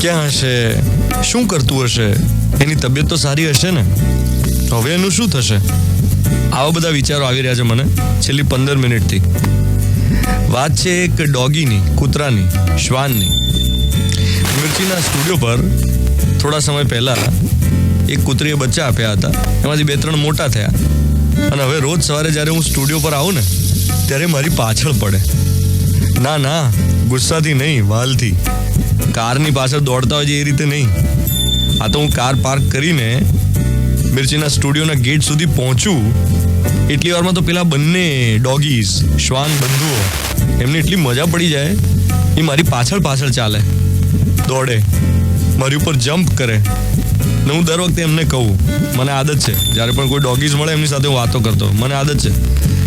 ક્યાં હશે? શું કરતું હશે? એની તબિયત તો સારી હશે ને? હવે એનું શું થશે? આવા બધા વિચારો આવી રહ્યા છે મને છેલ્લી પંદર મિનિટથી. વાત છે એક ડોગીની, કૂતરાની, શ્વાનની. મિર્ચીના સ્ટુડિયો પર થોડા સમય પહેલાં એક કૂતરીએ બચ્ચા આપ્યા હતા. એમાંથી બે ત્રણ મોટા થયા. અને હવે રોજ સવારે જ્યારે હું સ્ટુડિયો પર આવું ને, ત્યારે મારી પાછળ પડે. ના ના ગુસ્સાથી નહીં, વાલથી. કારની પાછળ દોડતા હોય છે એ રીતે નહીં. આ તો હું કાર પાર્ક કરીને મિર્ચીના સ્ટુડિયોના ગેટ સુધી પહોંચું, એટલી વારમાં તો પેલા બંને ડોગીઝ, શ્વાન, બંધુઓ, એમને એટલી મજા પડી જાય એ મારી પાછળ પાછળ ચાલે, દોડે, મારી ઉપર જમ્પ કરે. ને હું દર વખતે એમને કહું, મને આદત છે. જ્યારે પણ કોઈ ડોગીઝ મળે એમની સાથે હું વાતો કરતો, મને આદત છે.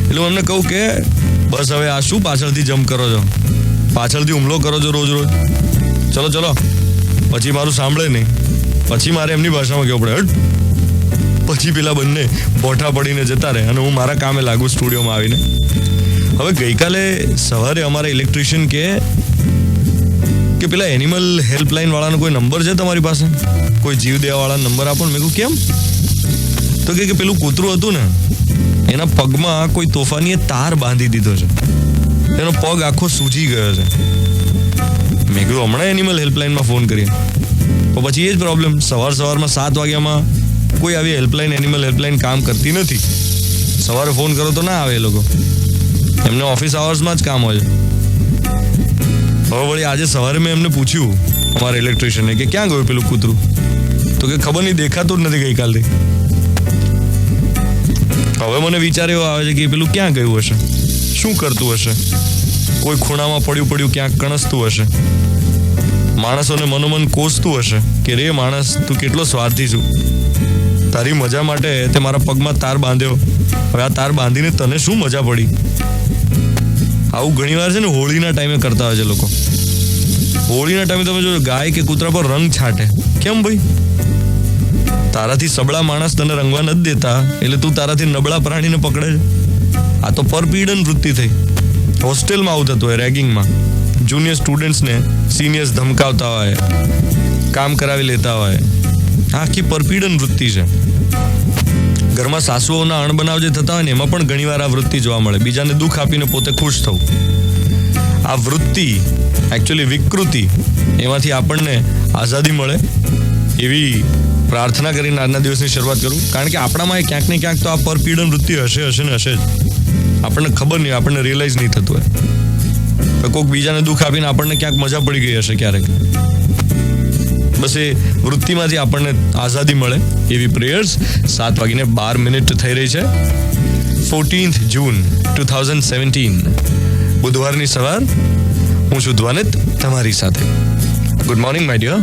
એટલે હું એમને કહું કે, બસ હવે આ શું પાછળથી જમ્પ કરો છો? પાછળથી હુમલો કરો છો રોજ રોજ. ચલો ચલો. પછી મારું સાંભળે નહીં. પછી મારે એમની ભાષામાં કહેવું પડે? હટ. પછી પેલા બંને બોઠા પડીને જતા રહે અને હું મારા કામે લાગુ સ્ટુડિયોમાં આવીને. હવે ગઈકાલે સવારે અમારા ઇલેક્ટ્રિશિયન કે કે પેલા એનિમલ હેલ્પલાઇન વાળાનો કોઈ નંબર છે તમારી પાસે? કોઈ જીવ દેવા વાળા નંબર આપો ને. મેં કહું કેમ? તો કે પેલું કૂતરું હતું ને, એના પગમાં કોઈ તોફાનીએ તાર બાંધી દીધો છે. એનો પગ આખો સૂજી ગયો છે. મેં કીધું, હમણાં એનિમલ હેલ્પલાઇનમાં ફોન કરીએ. તો પછી એ જ પ્રોબ્લેમ સવાર સવારમાં સાત વાગ્યામાં કોઈ આવી હેલ્પલાઇન એનિમલ હેલ્પલાઇન કામ કરતી નથી. સવારે ફોન કરો તો ના આવે એ લોકો. એમને ઓફિસ આવર્સમાં જ કામ હોય હવે વળી આજે સવારે મેં એમને પૂછ્યું, અમારા ઇલેક્ટ્રિશિયને કે ક્યાં ગયું પેલું કૂતરું? તો કે ખબર નહીં, દેખાતું જ નથી ગઈકાલથી. હવે મને વિચાર એવો આવે છે કે પેલું ક્યાં ગયું હશે? શું કરતું હશે? કોઈ ખૂણામાં પડ્યું પડ્યું ક્યાંક કણસતું હશે. માણસોને મનોમન કોસતું હશે કે રે માણસ, તું કેટલો સ્વાર્થી છું. તારી મજા માટે તે મારા પગમાં તાર બાંધ્યો. હવે આ તાર બાંધીને તને શું મજા પડી? આવું ઘણીવાર છે ને હોળીના ટાઈમે કરતા હોય છે લોકો. હોળીના ટાઈમે તમે જો ગાય કે કૂતરા પર રંગ છાંટે. કેમ ભાઈ? તારાથી સબળા માણસ તને રંગવા નથી દેતા, એટલે તું તારાથી નબળા પ્રાણીને પકડે છે. આ તો પરપીડન વૃત્તિ થઈ. હોસ્ટેલમાં આવું થતું હોય રેગિંગમાં. જુનિયર સ્ટુડન્ટ્સને સિનિયર્સ ધમકાવતા હોય, કામ કરાવી લેતા હોય. આખી પરપીડન વૃત્તિ છે. ઘરમાં સાસુઓના અણબનાવ જે થતા હોય ને એમાં પણ ઘણીવાર આ વૃત્તિ જોવા મળે. બીજાને દુઃખ આપીને પોતે ખુશ થવું. આ વૃત્તિ એકચ્યુઅલી વિકૃતિ, એમાંથી આપણને આઝાદી મળે એવી પ્રાર્થના કરીને આજના દિવસની શરૂઆત કરું. કારણ કે આપણામાં એ ક્યાંક ને ક્યાંક તો આ પરપીડન વૃત્તિ હશે હશે ને હશે જ. આપણને ખબર નહીં, આપણને રિયલાઇઝ નહીં થતું હોય. કોઈક બીજાને દુઃખ આપીને આપણને ક્યાંક મજા પડી ગઈ હશે ક્યારેક. બસ એ વૃત્તિમાંથી આપણને આઝાદી મળે એવી પ્રેયર્સ સાત વાગીને બાર મિનિટ થઈ રહી છે. Fourteenth June two thousand seventeen બુધવારની સવાર. હું છું ધ્વનિત, તમારી સાથે. Good morning my dear